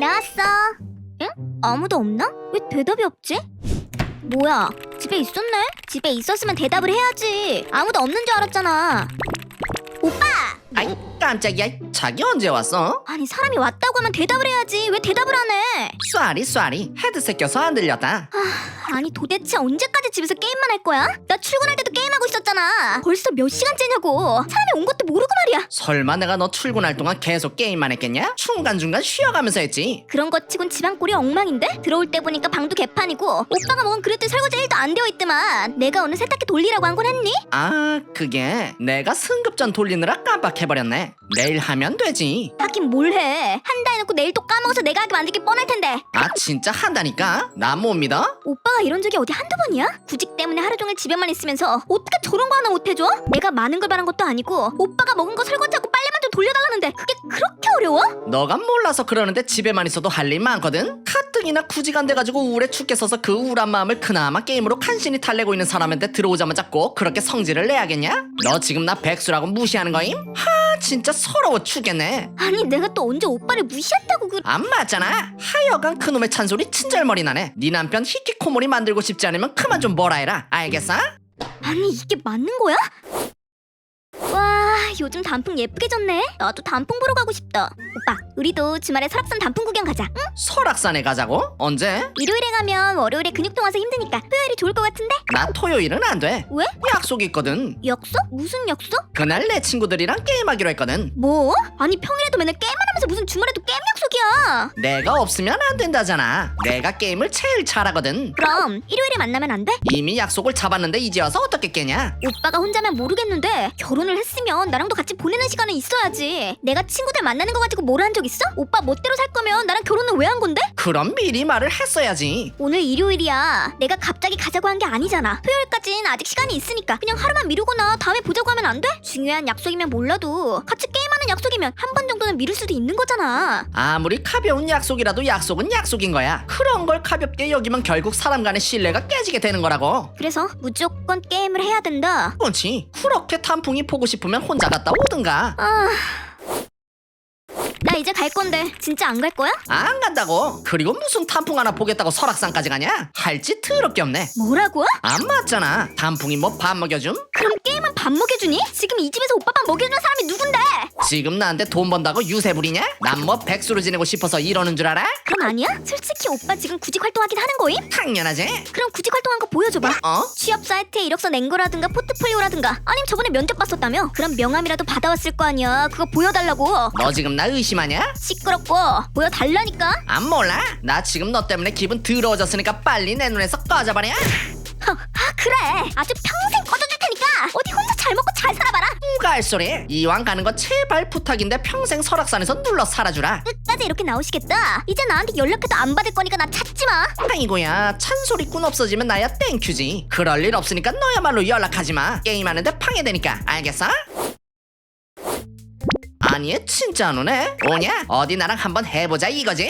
나왔어. 응? 아무도 없나? 왜 대답이 없지? 뭐야? 집에 있었네? 집에 있었으면 대답을 해야지. 아무도 없는 줄 알았잖아. 오빠! 아이 깜짝이야 자기 언제 왔어? 아니 사람이 왔다고 하면 대답을 해야지. 왜 대답을 안 해? 쏘리 쏘리 헤드셋 껴서 안 들렸다 아니 도대체 언제까지 집에서 게임만 할 거야? 나 출근할 때도 게임하고 있었잖아. 벌써 몇 시간째냐고. 사람이 온 것도 모르고 말이야. 설마 내가 너 출근할 동안 계속 게임만 했겠냐? 중간중간 쉬어가면서 했지 그런 것 치곤 집안 꼴이 엉망인데? 들어올 때 보니까 방도 개판이고 오빠가 먹은 그릇들 설거지 1도 안 되어 있더만 내가 오늘 세탁기 돌리라고 한 건 했니? 아 그게 내가 승급전 돌리느라 깜빡해버렸네 내일 하면 되지 하긴 뭘 해. 한다 해놓고 내일 또 까먹어서 내가 하게 만들기 뻔할 텐데. 아 진짜 한다니까? 나 못 믿어? 오빠 가 이런 적이 어디 한두 번이야? 구직 때문에 하루 종일 집에만 있으면서 어떻게 저런 거 하나 못 해줘? 내가 많은 걸 바란 것도 아니고 오빠가 먹은 거 설거지하고 빨래만 좀 돌려달라는데 그게 그렇게 어려워? 너가 몰라서 그러는데 집에만 있어도 할 일 많거든? 가뜩이나 구직 안 돼가지고 우울해 죽겠어서 그 우울한 마음을 그나마 게임으로 간신히 달래고 있는 사람한테 들어오자마자 꼭 그렇게 성질을 내야겠냐? 너 지금 나 백수라고 무시하는 거임? 하 진짜 서러워 죽겠네 아니 내가 또 언제 오빠를 무시했다고 그... 안 맞잖아 하여간 그놈의 찬소리 친절머리 나네 네 남편 히키코모리 만들고 싶지 않으면 그만 좀 뭐라 해라 알겠어? 아니 이게 맞는 거야? 와 요즘 단풍 예쁘게 졌네 나도 단풍 보러 가고 싶다 오빠 우리도 주말에 설악산 단풍 구경 가자 응? 설악산에 가자고? 언제? 일요일에 가면 월요일에 근육통 와서 힘드니까 토요일이 좋을 것 같은데? 나 토요일은 안 돼 왜? 약속 있거든 약속? 무슨 약속? 그날 내 친구들이랑 게임하기로 했거든 뭐? 아니 평일에도 맨날 게임만 하면서 무슨 주말에도 게임 약속 이야 내가 없으면 안 된다잖아 내가 게임을 제일 잘하거든 그럼 일요일에 만나면 안 돼? 이미 약속을 잡았는데 이제 와서 어떻게 깨냐 오빠가 혼자면 모르겠는데 결혼을 했으면 나랑도 같이 보내는 시간은 있어야지 내가 친구들 만나는 거 가지고 뭐라 한적 있어? 오빠 멋대로 살 거면 나랑 결혼은 왜 한 건데? 그럼 미리 말을 했어야지 오늘 일요일이야 내가 갑자기 가자고 한 게 아니잖아 토요일까진 아직 시간이 있으니까 그냥 하루만 미루거나 다음에 보자고 하면 안 돼? 중요한 약속이면 몰라도 같이 게임 하는 약속이면 한 번 정도는 미룰 수도 있는 거잖아. 아무리 가벼운 약속이라도 약속은 약속인 거야. 그런 걸 가볍게 여기면 결국 사람 간의 신뢰가 깨지게 되는 거라고. 그래서 무조건 게임을 해야 된다. 그렇지. 그렇게 단풍이 보고 싶으면 혼자 갔다 오든가. 아... 나 이제 갈 건데 진짜 안 갈 거야? 안 간다고? 그리고 무슨 단풍 하나 보겠다고 설악산까지 가냐? 할 짓 더럽게 없네. 뭐라고? 안 맞잖아. 단풍이 뭐 밥 먹여줌? 그럼 게임은 밥 먹여주니? 지금 이 집에서 오빠 밥 먹여주는 사람이 누군데? 지금 나한테 돈 번다고 유세 부리냐? 난 뭐 백수로 지내고 싶어서 이러는 줄 알아? 그럼 아니야? 솔직히 오빠 지금 구직 활동하긴 하는 거임? 당연하지 그럼 구직 활동한 거 보여줘봐 어? 취업 사이트에 이력서 낸 거라든가 포트폴리오라든가 아니면 저번에 면접 봤었다며 그럼 명함이라도 받아왔을 거 아니야 그거 보여달라고 너 지금 나 의심하냐? 시끄럽고 보여달라니까 안 몰라? 나 지금 너 때문에 기분 더러워졌으니까 빨리 내 눈에서 꺼져버려 아 그래 아주 평 생 테니까 어디 혼자 잘 먹고 잘 살아봐라. 누가 할 소리. 이왕 가는 거 제발 부탁인데 평생 설악산에서 눌러 살아주라. 끝까지 이렇게 나오시겠다. 이제 나한테 연락해도 안 받을 거니까 나 찾지 마. 아이고야 찬소리꾼 없어지면 나야 땡큐지. 그럴 일 없으니까 너야말로 연락하지 마. 게임하는데 방해되니까 알겠어? 아니 얘 진짜 안 오네? 오냐? 어디 나랑 한번 해보자 이거지?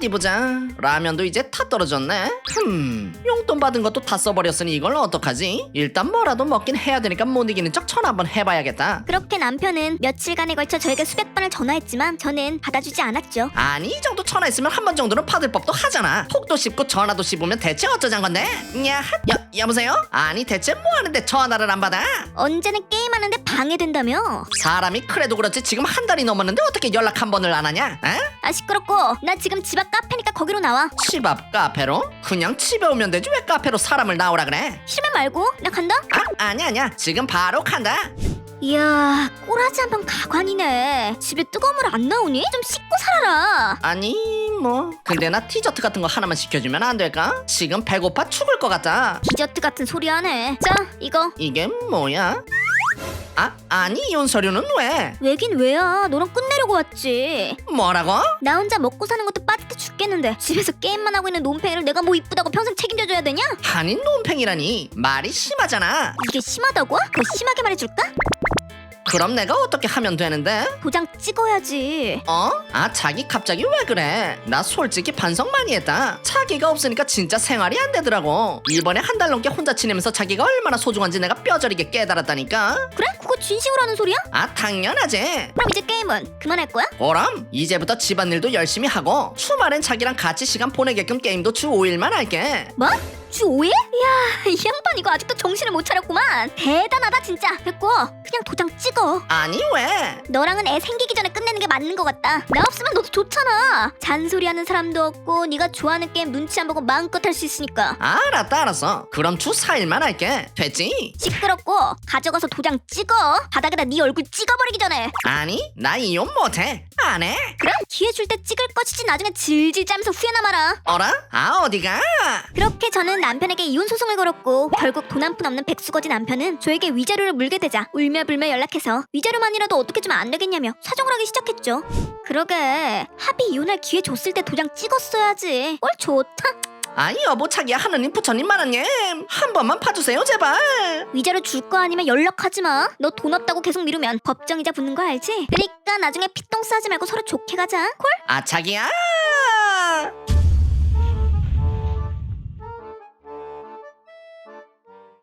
어디 보자 라면도 이제 다 떨어졌네 흠 용돈 받은 것도 다 써버렸으니 이걸 어떡하지? 일단 뭐라도 먹긴 해야 되니까 못 이기는 척 전화 한번 해봐야겠다 그렇게 남편은 며칠간에 걸쳐 저에게 수백 번을 전화했지만 저는 받아주지 않았죠 아니 이 정도 전화 있으면 한 번 정도는 받을 법도 하잖아 톡도 씹고 전화도 씹으면 대체 어쩌잔 건데? 야, 여, 여보세요? 아니 대체 뭐 하는데 전화를 안 받아? 언제는 게임하는데 방해된다며 사람이 그래도 그렇지 지금 한 달이 넘었는데 어떻게 연락 한 번을 안 하냐? 에? 아 시끄럽고. 나 지금 집 앞 카페니까 거기로 나와. 집 앞 카페로? 그냥 집에 오면 되지. 왜 카페로 사람을 나오라 그래? 싫으면 말고. 나 간다. 아, 아니 아니야. 지금 바로 간다. 이야 꼬라지 한번 가관이네. 집에 뜨거운 물 안 나오니? 좀 씻고 살아라. 아니 뭐. 근데 나 디저트 같은 거 하나만 시켜주면 안 될까? 지금 배고파 죽을 것 같다 디저트 같은 소리 하네 자 이거. 이게 뭐야? 아 아니 이혼 서류는 왜? 왜긴 왜야 너랑 끝내려고 왔지 뭐라고? 나 혼자 먹고 사는 것도 빠듯해 죽겠는데 집에서 게임만 하고 있는 논팽이를 내가 뭐 이쁘다고 평생 책임져줘야 되냐? 한인 논팽이라니 말이 심하잖아 이게 심하다고? 더 심하게 말해줄까? 그럼 내가 어떻게 하면 되는데? 도장 찍어야지. 어? 아 자기 갑자기 왜 그래? 나 솔직히 반성 많이 했다. 자기가 없으니까 진짜 생활이 안 되더라고. 이번에 한 달 넘게 혼자 지내면서 자기가 얼마나 소중한지 내가 뼈저리게 깨달았다니까. 그래? 그거 진심으로 하는 소리야? 아 당연하지. 그럼 이제 게임은 그만할 거야? 그럼 이제부터 집안일도 열심히 하고 주말엔 자기랑 같이 시간 보내게끔 게임도 주 5일만 할게. 뭐? 주 5일? 이야 이 양반 이거 아직도 정신을 못 차렸구만 대단하다 진짜 됐고 그냥 도장 찍어 아니 왜? 너랑은 애 생기기 전에 끝내는 게 맞는 것 같다 나 없으면 너도 좋잖아 잔소리하는 사람도 없고 네가 좋아하는 게임 눈치 안 보고 마음껏 할 수 있으니까 알았다 알았어. 그럼 주 4일만 할게. 됐지? 시끄럽고 가져가서 도장 찍어 바닥에다 네 얼굴 찍어버리기 전에 아니 나 이혼 못해. 안 해. 그럼 기회 줄 때 찍을 것이지 나중에 질질 짜면서 후회나 마라 어라? 아 어디가? 그렇게 저는 남편에게 이혼 소송을 걸었고 결국 돈 한 푼 없는 백수거지 남편은 저에게 위자료를 물게 되자 울며불며 연락해서 위자료만이라도 어떻게 좀 안 되겠냐며 사정을 하기 시작했죠. 그러게 합의 이혼할 기회 줬을 때 도장 찍었어야지. 뭘 좋다. 아니 여보 자기야 하느님 부처님 만화님 한 번만 봐주세요 제발. 위자료 줄 거 아니면 연락하지 마. 너 돈 없다고 계속 미루면 법정이자 붙는 거 알지? 그러니까 나중에 피똥 싸지 말고 서로 좋게 가자. 콜? 아 자기야